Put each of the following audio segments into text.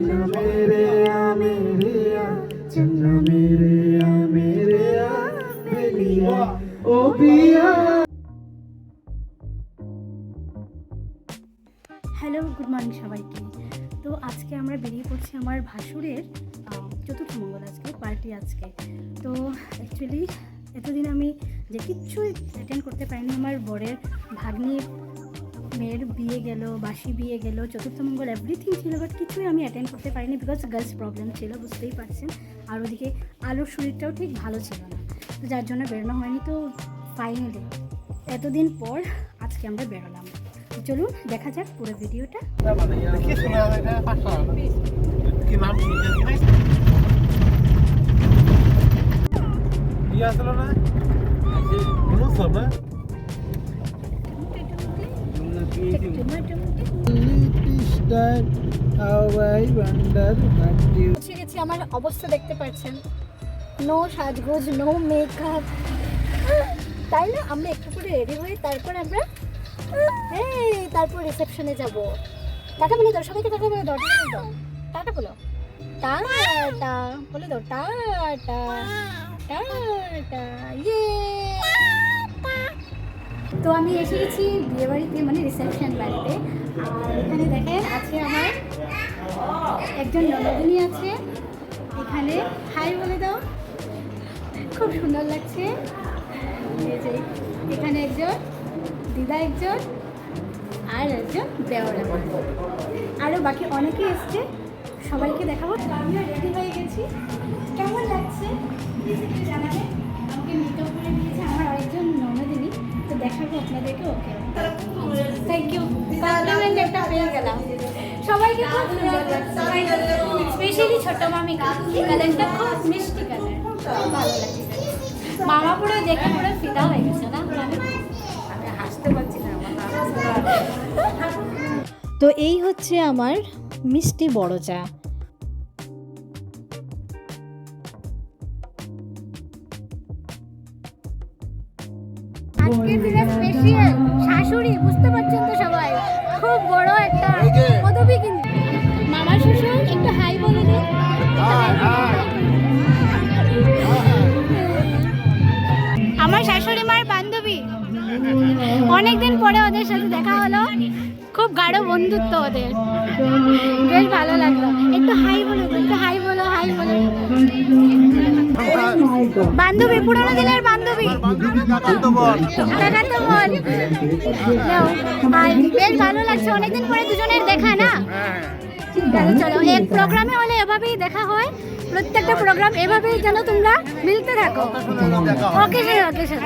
मेरे आ मेरे आ चन्ना मेरे आ मेरे आ बेलिया ओ पिया হ্যালো গুড মর্নিং সবাইকে তো আজকে আমরা বেরিয়ে পড়ছি আমার ভাসুরের আহ, চতুর্থ মঙ্গল আজকে পার্টি আজকে তো অ্যাকচুয়ালি এতদিন আমি যে কিচ্ছুই অ্যাটেন্ড করতে পারিনি আমার বরের ভাগ্নির মেয়ের বিয়ে গেল, বাসি বিয়ে গেল, চতুর্থ মঙ্গল এভরিথিং ছিল বাট কিছুই আমি অ্যাটেন্ড করতে পারিনি বিকজ গার্লস প্রবলেম ছিল, বুঝতেই পারছেন। আর ওদিকে আলোর শরীরটাও ঠিক ভালো ছিল না। তো যার জন্য বেরোনো হয়নি, তো ফাইনালি এতদিন পর আজকে আমরা বেরোলাম। চলুন, দেখা যাক পুরো ভিডিওটা। ইয়ে আসলো না? পৌঁছে গেছি, আমার অবস্থা দেখতে পাচ্ছেন। নো সাজগোজ, নো মেকআপ তাই না? আমরা একটু করে রেডি হই তারপর আমরা, এই, তারপর রিসেপশনে যাব। টাটা বলে দাও, সবাইকে টাটা বলে দাও, টাটা বলো টাটা বলে। দাও টাটা টাটা ইয়ে। তো আমি এসে গেছি বিয়ে বাড়িতে মানে রিসেপশন বাড়িতে। আর এখানে দেখেন, আছে আমার একজন ননদিনী আছে। এখানে, হাই বলে দাও। খুব সুন্দর লাগছে। এখানে একজন দিদা একজন আর একজন দেওয়ার। আরও বাকি অনেকে এসছে, সবাইকে দেখাবো। আমিও রেডি হয়ে গেছি। কেমন লাগছে? জানাবেন আমাকে মেকআপ করে দিয়েছে আমার দেখাবো আপনাদেরকে ওকে? থ্যাংক ইউ কমপ্লিমেন্ট একটা পেয়ে গেলাম। সবাইকে খুব সুন্দর স্পেশালি ছোট এই কালারটা খুব মিষ্টি কালার ভালো লাগছে। মামা পুরো দেখে পুরো ফিদা হয়ে গেছে না? আমি হাসতে পারছি না। তো এই হচ্ছে আমার মিষ্টি বড় চা। আজকের দিনে স্পেশাল শাশুড়ি বুঝতে পারছেন তো সবাই? খুব বড় একটা পদবি কিন্তু। মামা শ্বশুর একটু হাই বলে দিন। আমার শাশুড়ি মার বান্ধবী অনেকদিন পরে ওদের সাথে দেখা হলো। খুব গাঢ় বন্ধুত্ব ওদের। বেশ ভালো লাগল। একটু হাই বলো একটু হাই বলো হাই বলো। বান্ধবী পুরোনো দিনের বান্ধবী। বেশ ভালো লাগছে। অনেকদিন পরে দুজনের দেখা না? চলো চলো এক প্রোগ্রামে হলে এভাবেই দেখা হয়। প্রত্যেকটা প্রোগ্রাম এভাবেই যেন তোমরা মিলতে থাকো। ওকে স্যার ওকে স্যার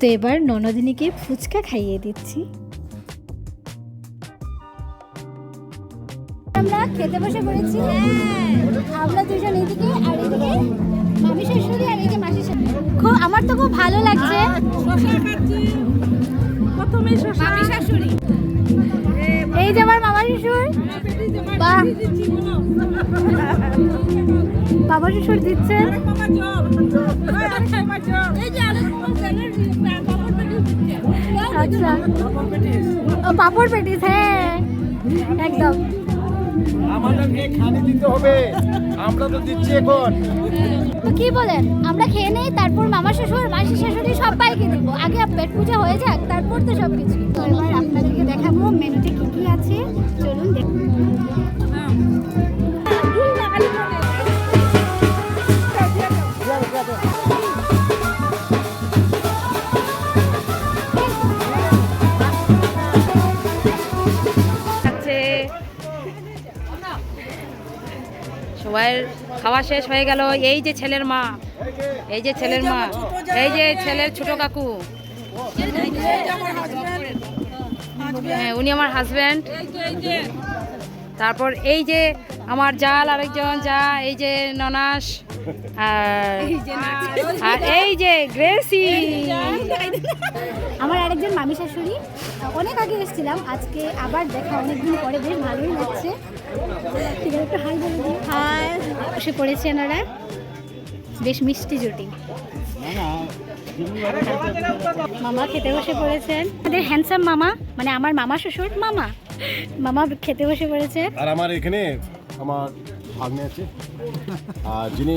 তো এবার ননদিনীকে ফুচকা খাইয়ে দিচ্ছি। আমরা খেতে বসে পড়েছি আমরা দুজন এদিকে আর এদিকে মামি শাশুড়ি আর এদিকে মাসি শাশুড়ি। খুব আমার তো খুব ভালো লাগছে। মামি শাশুড়ি। এই যে আমার মামা শ্বশুর। বাবা শ্বশুর দিচ্ছেন। আচ্ছা পাপড় পেটিস হ্যাঁ। একদম। আমাদেরকে খালি দিতে হবে। আমরা তো দিচ্ছি এখন। তো কি বলেন? আমরা খেয়ে নেই তারপর মামা শ্বশুর মাসি শাশুড়ি সবাইকে দিব। আগে পেট পূজা হয়ে যাক তারপর তো সব কিছু তো এবার আপনাদেরকে দেখাবো মেনুতে কি কি আছে। চলুন দেখুন খাওয়া শেষ হয়ে গেল। এই যে ছেলের মা, এই যে ছেলের মা, এই যে ছেলের ছোট কাকু। হ্যাঁ উনি আমার হাজব্যান্ড তারপর এই যে আমার জাল আরেকজন, যা, এই যে ননাস। আর এই যে গ্রেসি। আমার আরেকজন মামি শাশুড়ি অনেক আগে এসেছিলাম আজকে আবার দেখা অনেকদিন পরে বেশ ভালোই লাগছে। ঠিক আছে একটু হাই বলে দিই। হাই। বসে পড়েছেন ওরা। বেশ মিষ্টি জুটি। মামা খেতে বসে পড়েছেন। আমাদের হ্যান্ডসাম মামা মানে আমার মামা শ্বশুর মামা। মামা খেতে বসে পড়েছে। আর আমার এখানে আমার ভাগ্নে আছে। আর যিনি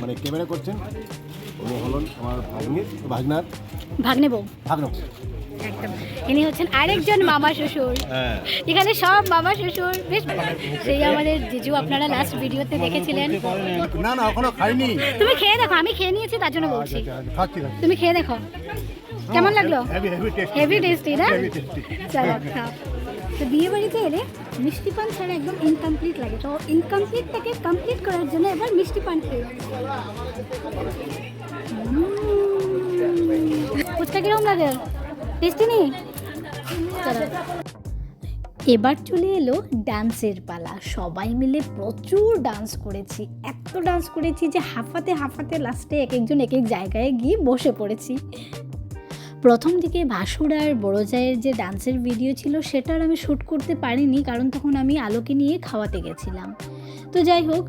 মানে ক্যামেরা করছেন উনি হলেন আমার ভাগ্নির ভাগনার। ভাগ্নে বউ। ভাগ্ন একদম। ইনি হচ্ছেন আরেকজন মামা শ্বশুর। হ্যাঁ। এখানে সব মামা শ্বশুর। বেশ সেই আমাদের জিজু আপনারা লাস্ট ভিডিওতে দেখেছিলেন। না না এখনও খাইনি। তুমি খেয়ে দেখো আমি খেয়ে নিয়েছি তার জন্য বলছি। খাচ্ছি খাচ্ছি তুমি খেয়ে দেখো। কেমন লাগল? Heavy heavy taste heavy tasty না? চলো খাও তো বিয়ে বাড়িতে এলে মিষ্টি পান ছাড়া একদম ইনকমপ্লিট লাগে। তো ইনকমপ্লিটটাকে কমপ্লিট করার জন্য এবার মিষ্টি পান খেয়ে ফুচকা কীরকম লাগে? টেস্টি নেই? এবার চলে এলো ডান্সের পালা। সবাই মিলে প্রচুর ডান্স করেছি। এত ডান্স করেছি যে হাঁফাতে হাঁফাতে লাস্টে এক একজন এক এক জায়গায় গিয়ে বসে পড়েছি। প্রথম দিকে ভাসুর আর বড় জায়ের যে ডান্সের ভিডিও ছিল, সেটার আমি শ্যুট করতে পারিনি, কারণ তখন আমি আলোকে নিয়ে খাওয়াতে গেছিলাম। তো যাই হোক,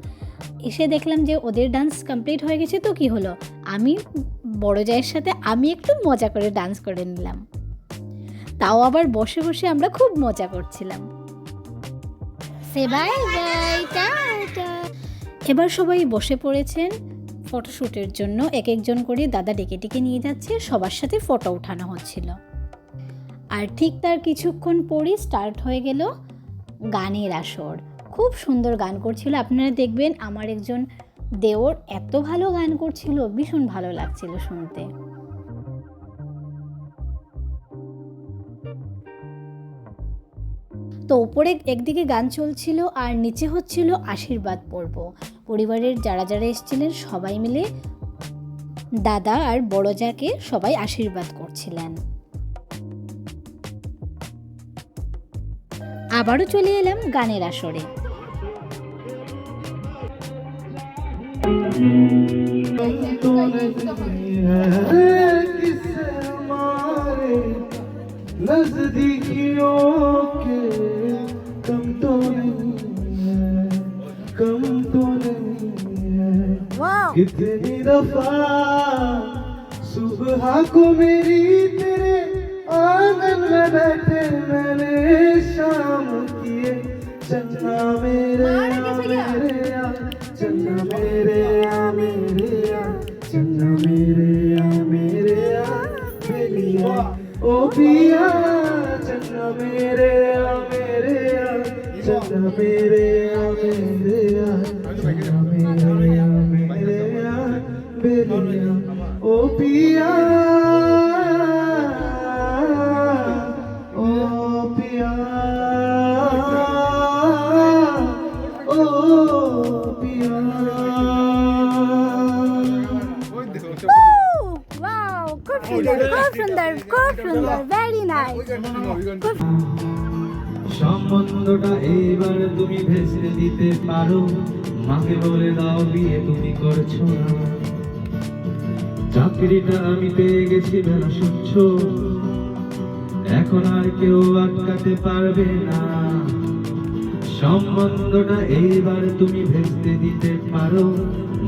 এসে দেখলাম যে ওদের ডান্স কমপ্লিট হয়ে গেছে, তো কি হলো? আমি, বড় জায়ের সাথে আমি একটু মজা করে ডান্স করে নিলাম। তাও আবার বসে বসে আমরা খুব মজা করছিলাম। সে এবার সবাই বসে পড়েছেন। ফটোশ্যুটের জন্য এক একজন করে দাদা ডেকে ডেকে নিয়ে যাচ্ছে, সবার সাথে ফটো ওঠানো হচ্ছিল। আর ঠিক তার কিছুক্ষণ পরই স্টার্ট হয়ে গেল গানের আসর। খুব সুন্দর গান করছিল। আপনারা দেখবেন আমার একজন দেওর এত ভালো গান করছিল, ভীষণ ভালো লাগছিল শুনতে। তো ওপরে একদিকে গান চলছিল আর নিচে হচ্ছিল আশীর্বাদ পর্ব। পরিবারের যারা যারা এসেছিলেন সবাই মিলে দাদা আর বড় যাকে সবাই আশীর্বাদ করছিলেন আবারও চলে এলাম গানের আসরে तो नहीं है किससे हमारे नजदीकियों के कितनी दफ़ा सुबह को मेरी तेरे आँगन में बैठे मैंने शाम किए। चन्ना मेरे आ मेरे आ चन्ना मेरे आ मेरे आ चन्ना मेरे आ मेरे आ बेलिया ओ पिया चन्ना मेरे आ मेरे आ चन्ना मेरे आ मेरे সুন্দর, খুব সুন্দর ভেরি নাইস সম্বন্ধটা এইবার তুমি ভেসে দিতে পারো। মাকে বলে দাও, বিয়ে তুমি করছ না। চাকরিটা আমি পেয়ে গেছি, বেলা শুনছ এখন আর কেউ আটকাতে পারবে না। সম্বন্ধটা এইবার তুমি ভেস্তে দিতে পারো।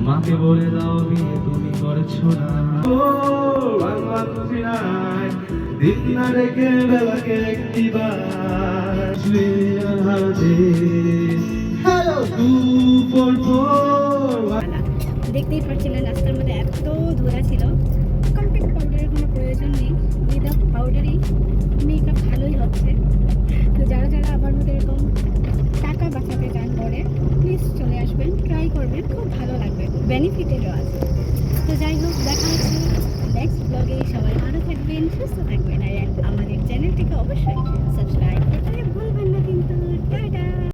মাকে বলে দাও, বিয়ে তুমি করছ না। ও দিন না রেখে বেলাকে একটি হ্যালো দুপুর দেখতেই পাচ্ছিলেন, রাস্তার মধ্যে এত ধোলা ছিল। কমপ্লিট পাউডারের কোনো প্রয়োজন নেই। উইদাউট পাউডারই মেকআপ ভালোই হচ্ছে। তো যারা যারা আমার মধ্যে এরকম টাকা বাঁচাতে চান পরে প্লিজ চলে আসবেন ট্রাই করবেন, খুব ভালো লাগবে। বেনিফিটেডও আছে তো যাই হোক দেখা হচ্ছে নেক্সট ব্লগে সবাই ভালো থাকবেন সুস্থ থাকবেন আর আমাদের চ্যানেলটিকে অবশ্যই